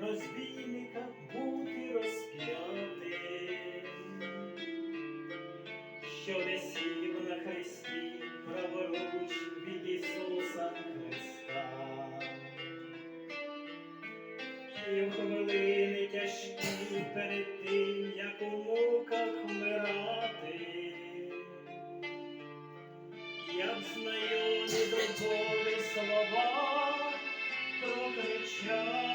розбійника бути розп'ятим, що висів на хресті праворуч від В хвилини тяжкі перед тим, як у муках вмирати, я б знайомі до болі слова прокричав.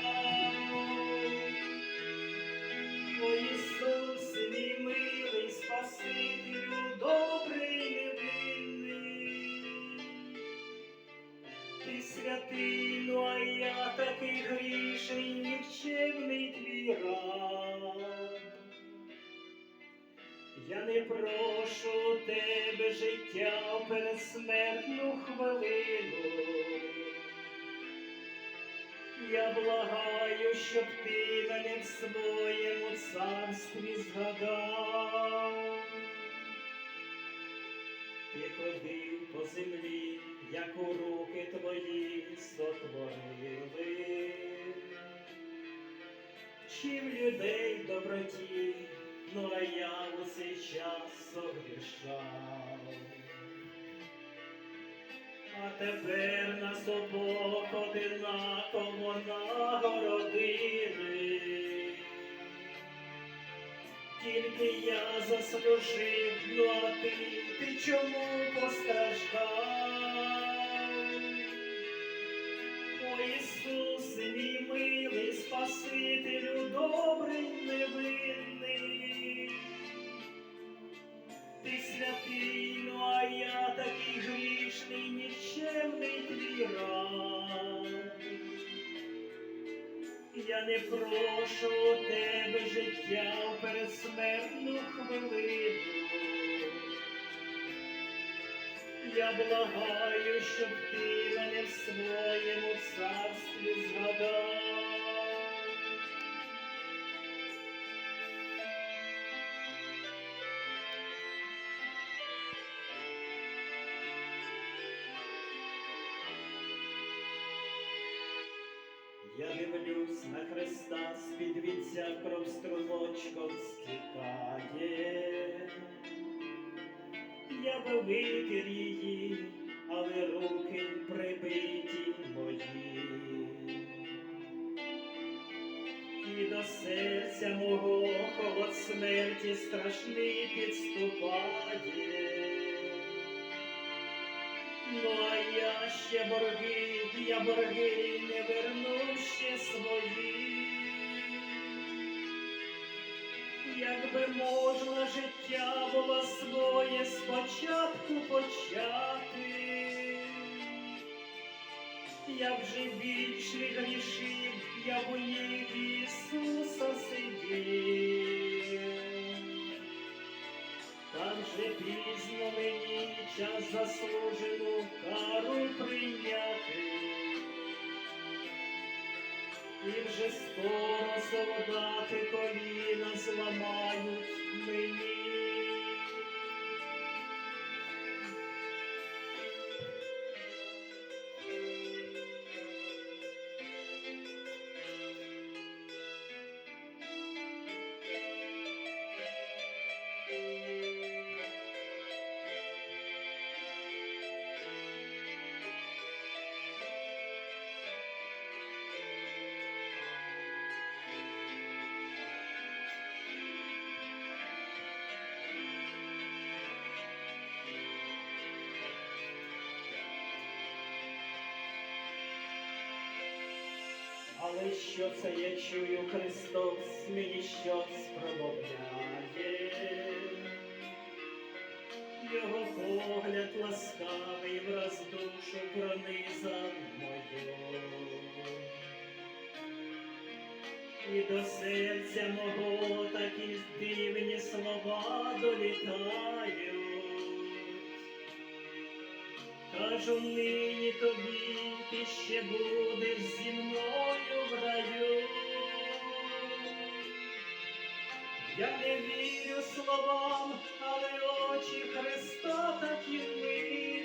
Ти святий, ну а я такий грішний, нікчемний твій раб. Я не прошу тебе життя в передсмертну хвилину. Я благаю, щоб ти мене в своєму царстві згадав. Ти ходив по землі, як у руки твої сотворили. Вчив людей доброті, ну а я у цей час согрішав. А тепер нас обох одинаково нагородили. Тільки я заслужив, ну а ти, ти чому постраждав? О Ісус, мій милий Спасителю, добрий невинний. Ти святий, ну а я такий грішний, нікчемний твій раб. Я не прошу у тебе життя в передсмертну хвилину. Я благаю, щоб ти мене в своєму царстві згадав. Я дивлюсь на Христа, з-під вінця кров струмочком стікає. Я би витер її, але руки прибиті мої. І до серця мого холод смерті страшний підступає. Ну, а я ще борги, я борги не верну ще свої. Якби можна життя було своє спочатку почати, я вже більше грішив, я у ніг Ісуса сидів. Там же пізно мені час заслужену кару прийняти. І вже скоро солдати коліна зламають мені. Але що це я чую, Христос мені щось промовляє, його погляд ласкавий враз душу пронизав мою. І до серця мого такі дивні слова долітають. Кажу нині тобі, ти ще будеш зі мною Я не вірю словам, але очі Христа такі милі.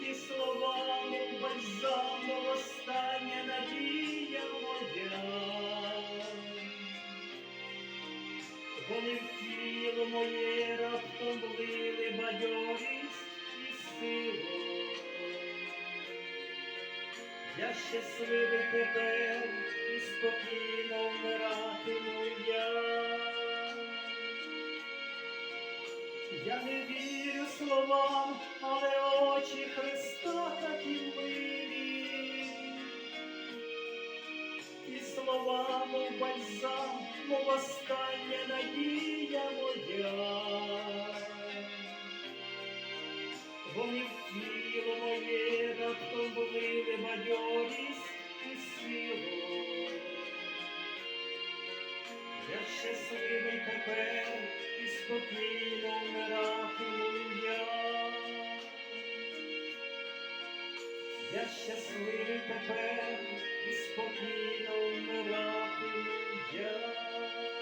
Ті слова, мов бальзам, мов остання надія моя. Вони в тіло моє Я щасливий тепер і спокійно вмиратиму я. Я не вірю словам, але очі Христа такі милі. І слова, мов бальзам, мов остання надія моя. Вони в тіло моє Поновили бадьорість і силу, я щасливий тепер і спокійно вмиратиму я, я щасливий тепер і спокійно вмиратиму я.